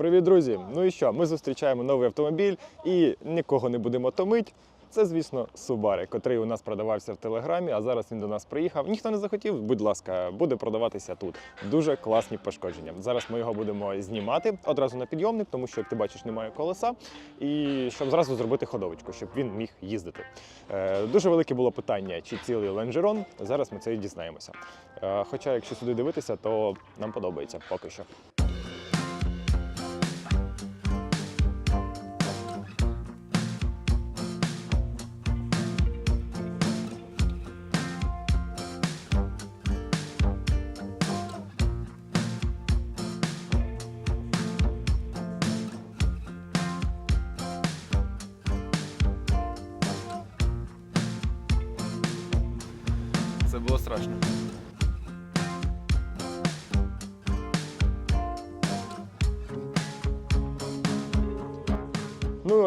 Привіт, друзі! Ну і що? Ми зустрічаємо новий автомобіль і нікого не будемо томити. Це, звісно, Subaru, котрий у нас продавався в Телеграмі, а зараз він до нас приїхав. Ніхто не захотів, будь ласка, буде продаватися тут. Дуже класні пошкодження. Зараз ми його будемо знімати одразу на підйомник, тому що, як ти бачиш, немає колеса, і щоб зразу зробити ходовочку, щоб він міг їздити. Е, дуже велике було питання, чи цілий лонжерон. Зараз ми це і дізнаємося. Е, хоча, якщо сюди дивитися, то нам подобається поки що. Було страшно.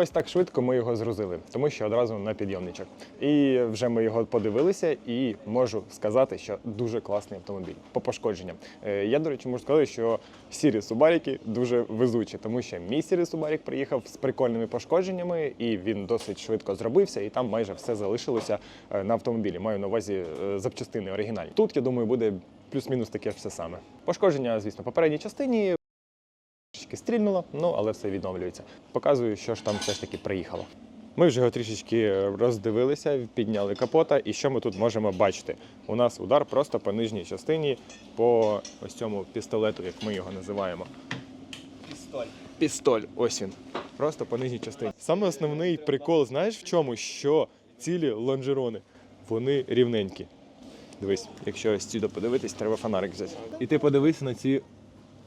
Ось так швидко ми його згрузили, тому що одразу на підйомничок. І вже ми його подивилися, і можу сказати, що дуже класний автомобіль по пошкодженням. Е, Я, до речі, можу сказати, що сірі субаріки дуже везучі, тому що мій сірий субарік приїхав з прикольними пошкодженнями, і він досить швидко зробився, і там майже все залишилося е, на автомобілі. Маю на увазі е, запчастини оригінальні. Тут я думаю, буде плюс-мінус таке ж все саме. Пошкодження, звісно, попередній частині. Трішки стрільнуло, ну але все відновлюється. Показую, що ж там все ж таки приїхало. Ми вже його трішечки роздивилися, підняли капота, і що ми тут можемо бачити? У нас удар просто по нижній частині, по ось цьому пістолету, як ми його називаємо. Пістоль. Пістоль, ось він. Просто по нижній частині. Саме основний прикол, знаєш в чому? Що цілі лонжерони, вони рівненькі. Дивись, якщо ось сюди подивитись, треба фонарик взяти. І ти подивись на ці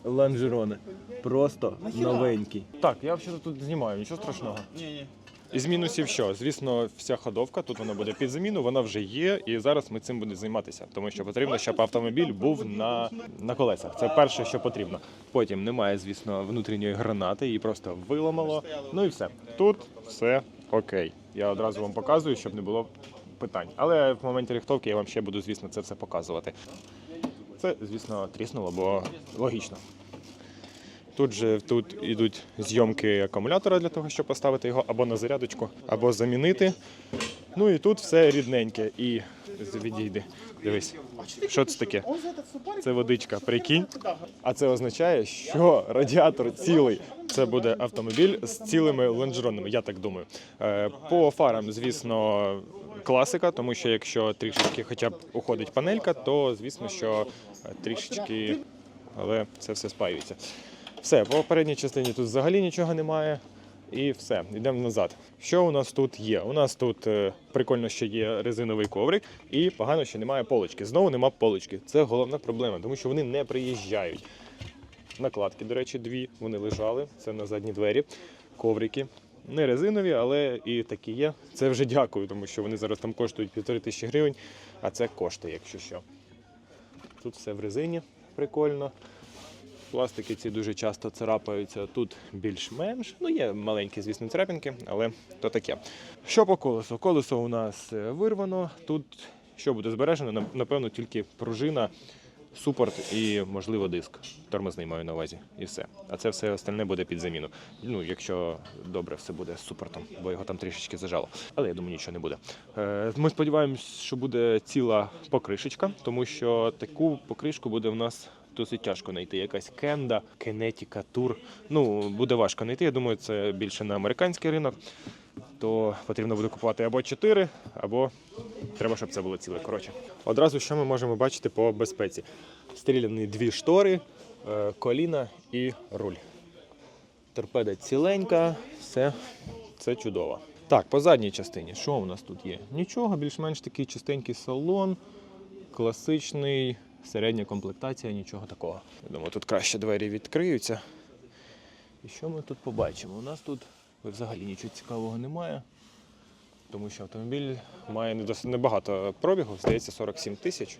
лонжерони. Просто новенькі. Так, я взагалі тут знімаю, нічого страшного. Ні. Із мінусів що? Звісно, вся ходовка, тут вона буде під заміну, вона вже є, і зараз ми цим будемо займатися, тому що потрібно, щоб автомобіль був на, на колесах. Це перше, що потрібно. Потім немає, звісно, внутрішньої гранати, її просто виламало. Ну і все. Тут все окей. Я одразу вам показую, щоб не було питань. Але в моменті рихтовки я вам ще буду, звісно, це все показувати. Це, звісно, тріснуло, бо логічно. Тут же тут ідуть зйомки акумулятора для того, щоб поставити його або на зарядочку, або замінити. Ну і тут все рідненьке. І відійди. Дивись, що це таке? Це водичка, прикинь. А це означає, що радіатор цілий. Це буде автомобіль з цілими лонжеронами, я так думаю. Е, По фарам, звісно, класика, тому що якщо трішечки хоча б уходить панелька, то звісно, що трішечки, але це все спаюється. Все, по передній частині тут взагалі нічого немає. І все, йдемо назад. Що у нас тут є? У нас тут е, прикольно, що є резиновий коврик, і погано, що немає полочки. Знову нема полочки. Це головна проблема, тому що вони не приїжджають. Накладки, до речі, дві. Вони лежали. Це на задні двері, коврики. Не резинові, але і такі є. Це вже дякую, тому що вони зараз там коштують півтори тисячі гривень, а це коштує, якщо що. Тут все в резині, прикольно. Пластики ці дуже часто царапаються. Тут більш-менш. Ну, є маленькі, звісно, царапинки, але то таке. Що по колесу? Колесо у нас е, вирвано. Тут що буде збережено? Напевно, тільки пружина, супорт і, можливо, диск. Тормозний маю на увазі. І все. А це все остальне буде під заміну. Ну, якщо добре все буде з супортом, бо його там трішечки зажало. Але я думаю, нічого не буде. Е, Ми сподіваємось, що буде ціла покришечка, тому що таку покришку буде в нас досить тяжко знайти. Якась кенда, кенетіка, тур. Ну, буде важко знайти. Я думаю, це більше на американський ринок. То потрібно буде купувати або 4, або треба, щоб це було ціле. Коротше, одразу що ми можемо бачити по безпеці: стріляні дві штори, е, коліна і руль. Торпеда ціленька, все це чудово. Так, по задній частині, що у нас тут є? Нічого, більш-менш такий чистенький салон, класичний, середня комплектація, нічого такого. Я думаю, тут краще двері відкриються. І що ми тут побачимо? У нас тут взагалі нічого цікавого немає, тому що автомобіль має небагато пробігу, здається, 47 тисяч.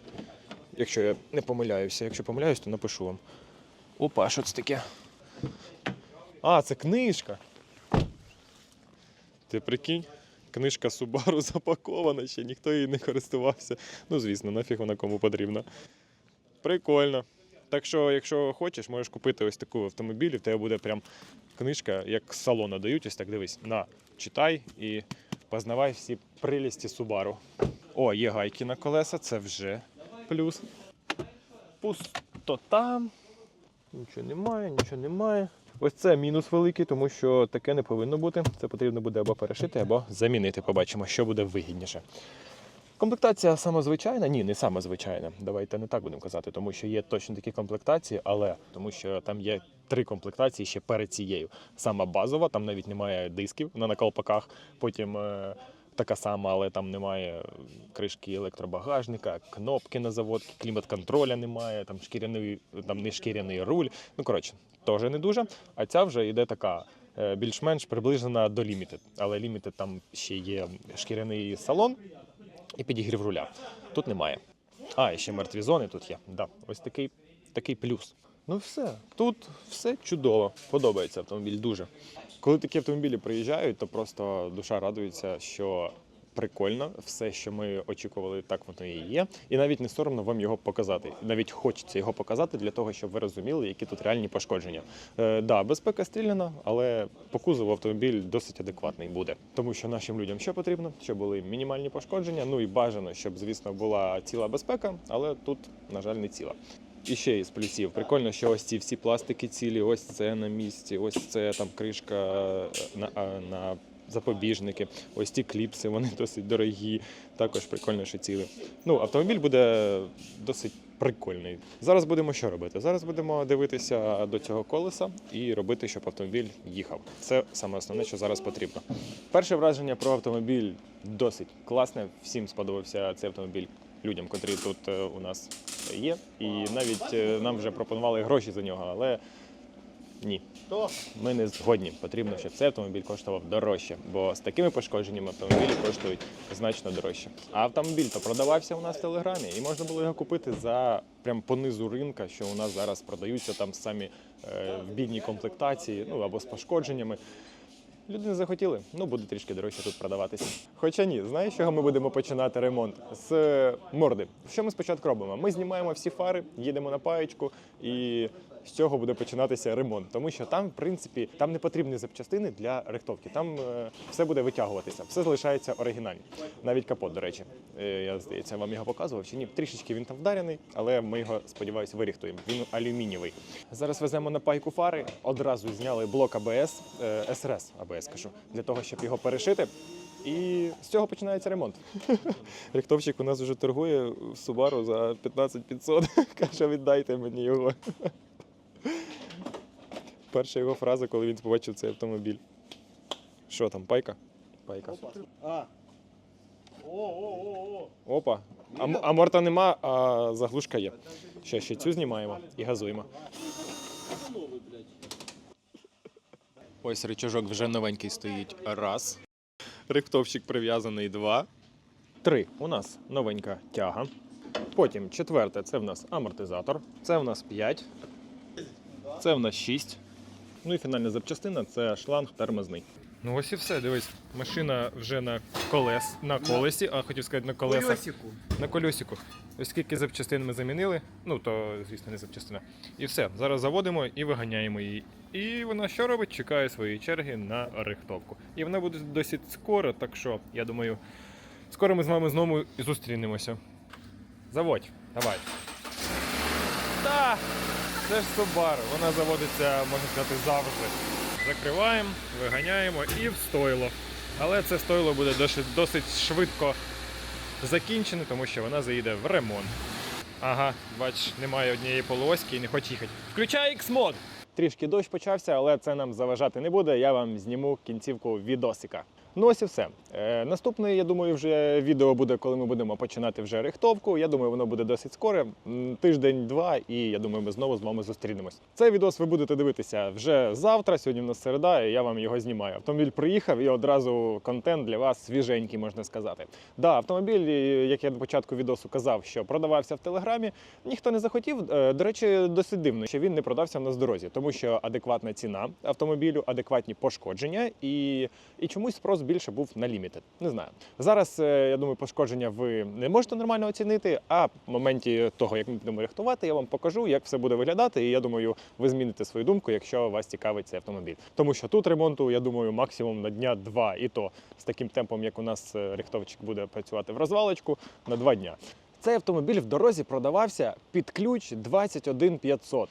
Якщо я не помиляюся. Якщо помиляюсь, то напишу вам. Опа, що це таке? А, це книжка. Ти прикинь? Книжка Subaru запакована, ще ніхто її не користувався. Ну, звісно, нафіг вона кому потрібна. Прикольно. Так що, якщо хочеш, можеш купити ось таку автомобіль, і в тебе буде прям книжка, як з салону дають. Ось так дивись, на, читай і познавай всі прелісті Subaru. О, є гайки на колеса, це вже плюс. Пустота. Нічого немає, нічого немає. Ось це мінус великий, тому що таке не повинно бути. Це потрібно буде або перешити, або замінити. Побачимо, що буде вигідніше. Комплектація самозвичайна? Ні, не самозвичайна. Давайте не так будемо казати, тому що є точно такі комплектації, але тому що там є три комплектації ще перед цією. Сама базова, там навіть немає дисків на наколпаках. Потім е, така сама, але там немає кришки електробагажника, кнопки на заводці, клімат-контроля немає, там шкіряний, там не шкіряний руль. Ну коротше, теж не дуже. А ця вже йде така. е, Більш-менш приближена до Limited. Але Limited там ще є шкіряний салон, і підігрів руля. Тут немає. А, і ще мертві зони тут є. Да, ось такий, такий плюс. Ну все, тут все чудово. Подобається автомобіль дуже. Коли такі автомобілі приїжджають, то просто душа радується, що прикольно, все, що ми очікували, так воно і є. І навіть не соромно вам його показати. Навіть хочеться його показати для того, щоб ви розуміли, які тут реальні пошкодження. Е, да, безпека стріляна, але по кузову автомобіль досить адекватний буде. Тому що нашим людям що потрібно, щоб були мінімальні пошкодження. Ну і бажано, щоб, звісно, була ціла безпека, але тут, на жаль, не ціла. І ще із плюсів. Прикольно, що ось ці всі пластики цілі, ось це на місці, ось це там кришка е, на, а, на запобіжники, ось ці кліпси, вони досить дорогі. Також прикольно, що цілі. Ну, автомобіль буде досить прикольний. Зараз будемо що робити? Зараз будемо дивитися до цього колеса і робити, щоб автомобіль їхав. Це саме основне, що зараз потрібно. Перше враження про автомобіль досить класне. Всім сподобався цей автомобіль людям, котрі тут е, у нас є. І навіть е, нам вже пропонували гроші за нього, але ні. то Ми не згодні. Потрібно, щоб цей автомобіль коштував дорожче, бо з такими пошкодженнями автомобілі коштують значно дорожче. А автомобіль то продавався у нас в телеграмі, і можна було його купити за прям по низу ринка, що у нас зараз продаються там самі е, в бідній комплектації, ну або з пошкодженнями. Люди не захотіли, ну буде трішки дорожче тут продаватися. Хоча ні, знаєш, чого ми будемо починати ремонт? З е, морди. Що ми спочатку робимо? Ми знімаємо всі фари, їдемо на паєчку, і з цього буде починатися ремонт. Тому що там, в принципі, там не потрібні запчастини для рихтовки. Там е, все буде витягуватися, все залишається оригінальним. Навіть капот, до речі. Е, я здається, вам його показував чи ні? Трішечки він там вдарений, але ми його сподіваюся виріхтуємо. Він алюмінієвий. Зараз веземо на пайку фари. Одразу зняли блок АБС, е, СРС АБС, кажу, для того, щоб його перешити. І з цього починається ремонт. Рихтовщик у нас вже торгує в Subaru за 15 500. Каже, віддайте мені його. Перша його фраза, коли він побачив цей автомобіль. Що там, пайка? Пайка. А. О-о-о-о. Опа. А, м- а морта нема, а заглушка є. Ще, ще цю знімаємо і газуємо. Ось рычажок вже новенький стоїть. Раз. Рихтовщик прив'язаний два. Три. У нас новенька тяга. Потім четверте це в нас амортизатор. Це в нас п'ять. Це в нас шість. Ну і фінальна запчастина це шланг термозний. Ну ось і все. Дивись, машина вже на колес, на колесі, а хотів сказати на колесах. Колесику. На кольосику. Ось скільки запчастин ми замінили, ну то, звісно, не запчастина. І все. Зараз заводимо і виганяємо її. І вона що робить? Чекає своєї черги на рихтовку. І вона буде досить скоро, так що, я думаю, скоро ми з вами знову і зустрінемося. Заводь, давай. Та, це ж Subaru, вона заводиться, можна сказати, завжди. Закриваємо, виганяємо і в стойло. Але це стойло буде досить, швидко закінчене, тому що вона заїде в ремонт. Ага, бач, немає однієї полуоськи і не хоче їхати. Включай X-мод! Трішки дощ почався, але це нам заважати не буде. Я вам зніму кінцівку відосика. Ну ось і все. Е, наступне, я думаю, вже відео буде, коли ми будемо починати вже рихтовку. Я думаю, воно буде досить скоро, тиждень-два, і я думаю, ми знову з вами зустрінемось. Цей відос ви будете дивитися вже завтра. Сьогодні в нас середа, і я вам його знімаю. Автомобіль приїхав і одразу контент для вас свіженький, можна сказати. Да, автомобіль, як я на початку відосу казав, що продавався в телеграмі. Ніхто не захотів. Е, До речі, досить дивно, що він не продався в нас дорозі, тому що адекватна ціна автомобілю, адекватні пошкодження і, і чомусь спрос більше був на лімітед. Не знаю. Зараз е, я думаю, пошкодження ви не можете нормально оцінити. А в моменті того, як ми будемо рихтувати, я вам покажу, як все буде виглядати. І я думаю, ви зміните свою думку, якщо вас цікавить цей автомобіль. Тому що тут ремонту, я думаю, максимум на дня два, і то з таким темпом, як у нас е, рихтовчик буде працювати в розвалочку, на два дня. Цей автомобіль в дорозі продавався під ключ 21 500.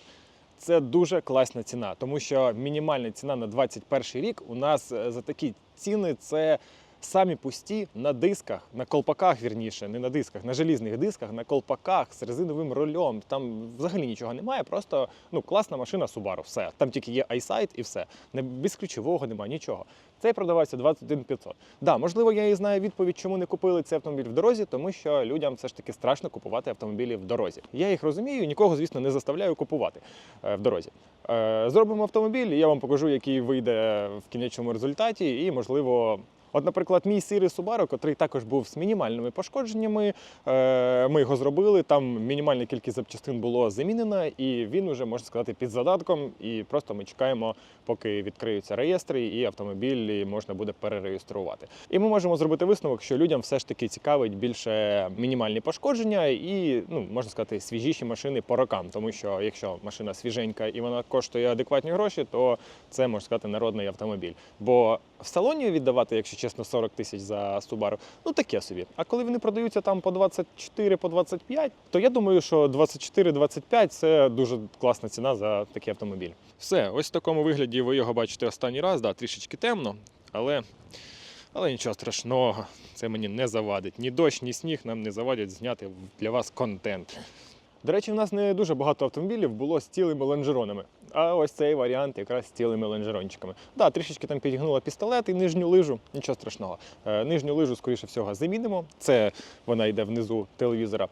Це дуже класна ціна, тому що мінімальна ціна на 21 рік у нас е, за такі ціни це самі пусті на дисках, на колпаках, вірніше, не на дисках, на желізних дисках, на колпаках з резиновим рулем. Там взагалі нічого немає. Просто ну класна машина Subaru, все. Там тільки є iSight і все. Не без ключового немає, нічого. Цей продавався 21 500. Да, можливо, я і знаю відповідь, чому не купили цей автомобіль в дорозі, тому що людям все ж таки страшно купувати автомобілі в дорозі. Я їх розумію, нікого, звісно, не заставляю купувати е, в дорозі. Е, Зробимо автомобіль, і я вам покажу, який вийде в кінечному результаті, і можливо. От, наприклад, мій сірий Subaru, який також був з мінімальними пошкодженнями, е, ми його зробили. Там мінімальна кількість запчастин було замінена, і він уже можна сказати під задатком. І просто ми чекаємо, поки відкриються реєстри, і автомобіль можна буде перереєструвати. І ми можемо зробити висновок, що людям все ж таки цікавить більше мінімальні пошкодження і ну можна сказати свіжіші машини по рокам. Тому що якщо машина свіженька і вона коштує адекватні гроші, то це можна сказати народний автомобіль. Бо в салоні віддавати, якщо чесно, 40 тисяч за Subaru, ну таке собі. А коли вони продаються там по 24, по 25, то я думаю, що 24-25 це дуже класна ціна за такий автомобіль. Все, ось в такому вигляді ви його бачите останній раз, да, трішечки темно, але. Але нічого страшного, це мені не завадить. Ні дощ, ні сніг нам не завадять зняти для вас контент. До речі, в нас не дуже багато автомобілів було з цілими лонжеронами. А ось цей варіант якраз з цілими лонжерончиками. Да, трішечки там підігнула пістолет і нижню лижу, нічого страшного. Е, нижню лижу, скоріше всього, замінимо. Це вона йде внизу телевізора.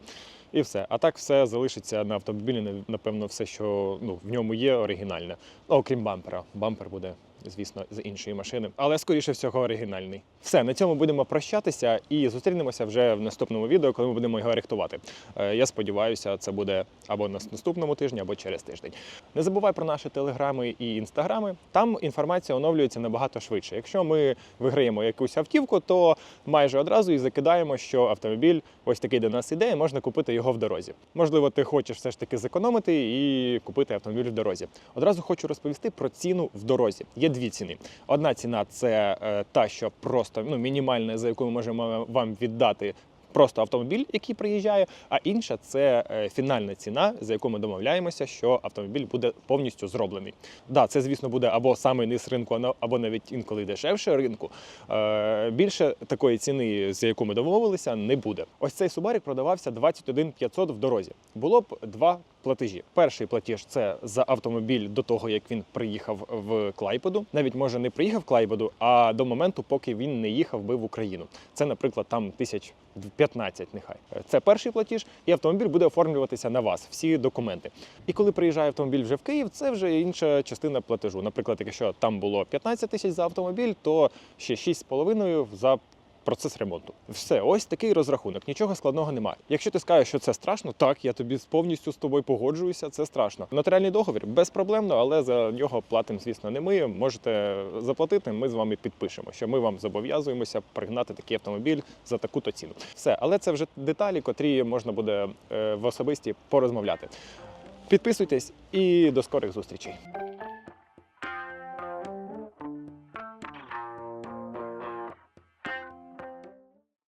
І все. А так все залишиться на автомобілі, напевно, все, що ну, в ньому є, оригінальне. Окрім бампера. Бампер буде, звісно, з іншої машини, але скоріше всього оригінальний. Все, на цьому будемо прощатися і зустрінемося вже в наступному відео, коли ми будемо його рихтувати. Е, Я сподіваюся, це буде або на наступному тижні, або через тиждень. Не забувай про наші телеграми і інстаграми. Там інформація оновлюється набагато швидше. Якщо ми виграємо якусь автівку, то майже одразу і закидаємо, що автомобіль ось такий до нас іде, можна купити його в дорозі. Можливо, ти хочеш все ж таки зекономити і купити автомобіль в дорозі. Одразу хочу розповісти про ціну в дорозі. Є дві ціни. Одна ціна це е, та, що просто ну, мінімальна, за яку ми можемо вам віддати. Просто автомобіль, який приїжджає, а інша це е, фінальна ціна, за яку ми домовляємося, що автомобіль буде повністю зроблений. Да, це звісно буде або самий низ ринку, або навіть інколи дешевше ринку. Е, більше такої ціни, за яку ми домовилися, не буде. Ось цей Субарік продавався 21 500 в дорозі. Було б два платежі. Перший платіж це за автомобіль до того, як він приїхав в Клайпеду. Навіть може не приїхав в Клайпеду, а до моменту, поки він не їхав би в Україну. Це, наприклад, там тисяч 15 нехай. Це перший платіж, і автомобіль буде оформлюватися на вас, всі документи. І коли приїжджає автомобіль вже в Київ, це вже інша частина платежу. Наприклад, якщо там було 15 тисяч за автомобіль, то ще 6,5 за процес ремонту. Все, ось такий розрахунок. Нічого складного немає. Якщо ти скажеш, що це страшно, так я тобі повністю з тобою погоджуюся. Це страшно. Нотаріальний договір безпроблемно, але за нього платимо, звісно, не ми. Можете заплатити. Ми з вами підпишемо, що ми вам зобов'язуємося пригнати такий автомобіль за таку-то ціну. Все, але це вже деталі, котрі можна буде е, в особисті порозмовляти. Підписуйтесь і до скорих зустрічей.